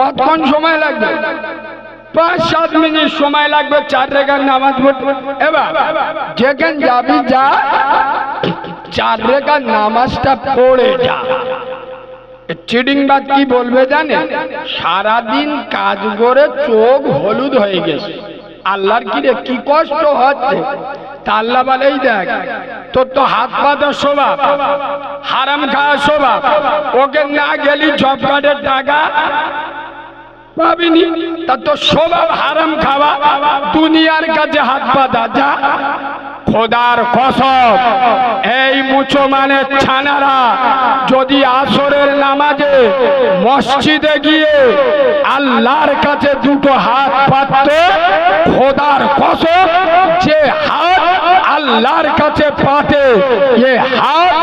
কতক্ষণ সময় লাগবে। পাঁচ সাত মিনিট সময় লাগবে চার রেখার নামাজ পড়তে। এবার, যেখানে যাবি যা চার রেখার নামাজটা পড়ে যা। চিডিংবাদ কি বলবে জানে? সারাদিন কাজ করে চোখ হলুদ হয়ে গেছে। আল্লাহর কি রে কি কষ্ট হচ্ছে? তা আল্লাহ বলেই দেখ, তোর তো হাত পাতা স্বভাব হারাম খাওয়া স্বভাব ওকে না গেলি কার্ডের টাকা পাবিনি তা তো স্বভাব হারাম খাওয়া। দুনিয়ার কাছে হাত পাতা যা। খোদার কসম, এই মুসলমানের ছানারা যদি আসরের নামাজে মসজিদে গিয়ে আল্লাহর কাছে দুটো হাত পাতত খোদার কসম, যে হাত আল্লাহর কাছে পাতে এ হাত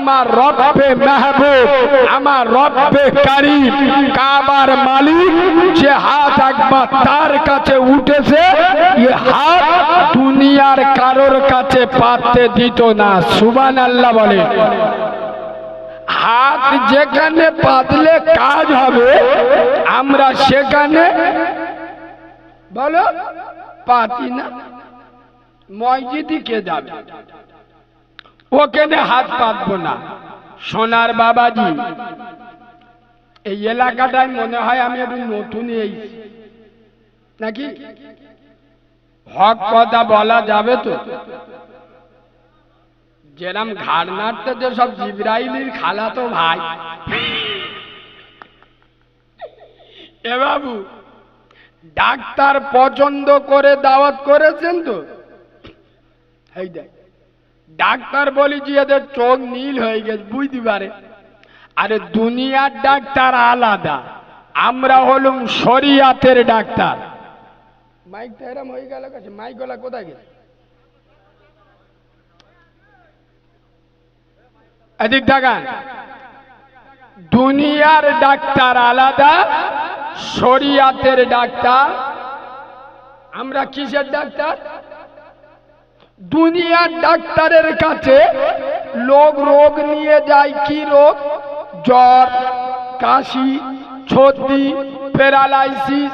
আমার রব্বে মেহবুব, আমার রব্বে কারিম, কাবার মালিক, যে হাত একবার তার কাছে উঠেছে, এ হাত দুনিয়ার কারোর কাছে পাততে দিত না। সুবান আল্লাহ বলে হাত যেখানে পাতলে কাজ হবে, আমরা সেখানে বলো, পাতি না। মসজিদই কে যাবে? ওখানে হাত পাতবো না। সোনার বাবাজি, এই এলাকাটায় মনে হয় আমি একটু নতুন এই নাকি? হক কথা বলা যাবে তো। যেরাম ঘাড় নাড়তে যে সব জিব্রাইলির খালা তো ভাই। এ বাবু, ডাক্তার পছন্দ করে দাওয়াত করেছেন তো? এই দেখ। ডাক্তার বলি যে এদের চোখ নীল হয়ে গেছে বুঝতে পারে? আরে দুনিয়ার ডাক্তার আলাদা আমরা হলুম শরিয়াতের ডাক্তার। মাইকটা এরম হয়ে গেল কাছে মাইক গলা কোথায় গেছে এদিক দেখান দুনিয়ার ডাক্তার আলাদা শরিয়াতের ডাক্তার। আমরা কিসের ডাক্তার? দুনিয়ার ডাক্তারের কাছে লোক রোগ নিয়ে যায়, কি রোগ? জ্বর, কাশি, সর্দি, প্যারালাইসিস,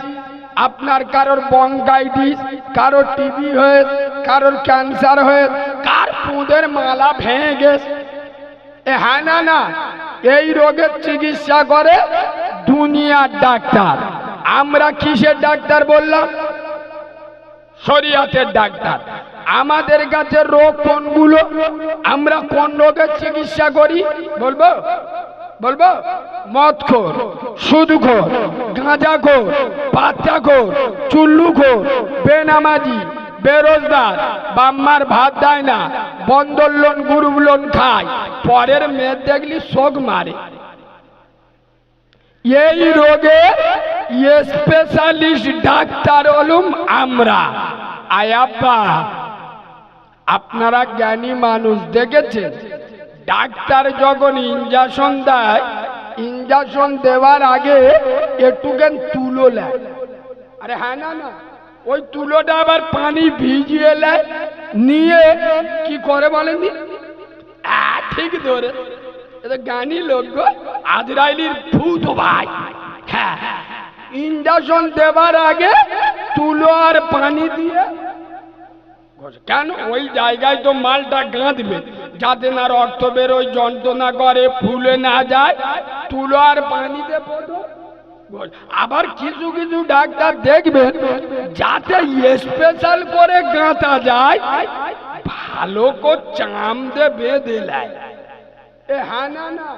আপনার কারোর বঙ্গাইটিস, কারোর টিবি হয়ে, কারোর ক্যান্সার হয়ে, কার পুঁদের মালা ভেঙে গেছে। এ হ্যাঁ না না, এই রোগের চিকিৎসা করে দুনিয়ার ডাক্তার। আমরা কিসের ডাক্তার বললাম? শরিয়াতের ডাক্তার। আমাদের কাছে রোগ কোনগুলো? আমরা কোন রোগের চিকিৎসা করি? বলব? বলব? মদখোর, সুদখোর, গাঁজাখোর পাত্তাখোর চুল্লুখোর, বেনামাজি, বেরোজগার, বাম্মার ভাত দেয় না বন্দর লোন গ্রুপ লোন খায়, পরের মেয়ে দেখলি শোক মারে। এই রোগে স্পেশালিস্ট ডাক্তার হলুম আমরা। আয়াব্বা আপনারা জ্ঞানী মানুষ দেখেছেন। ডাক্তার যখন ইঞ্জেকশন দেয় ইঞ্জেকশন দেওয়ার আগে একটুখান তুলো নেয়। আরে হ্যাঁ না না, ওই তুলোটা আবার পানি ভিজিয়ে নেয়, নিয়ে কি করে বলেন ঠিক ধরে। এটা জ্ঞানী লোক আজরাইলির ভূত ভাই। হ্যাঁ ইঞ্জেকশন দেওয়ার আগে তুলো আর পানি দিয়ে। কেন ওই জায়গায় তো মালটা গাঁদবে যাতে না রক্ত বেরোয়, যন্ত্রণা করে, ফুলে না যায়, তুলো আর পানিতে পড়ো। আবার কিছু কিছু ডাক্তার দেখবেন, যাতে স্পেশাল করে গাঁথা যায়, ভালো করে চাম দিয়ে বেঁধে নেয়। এ হ্যাঁ না না।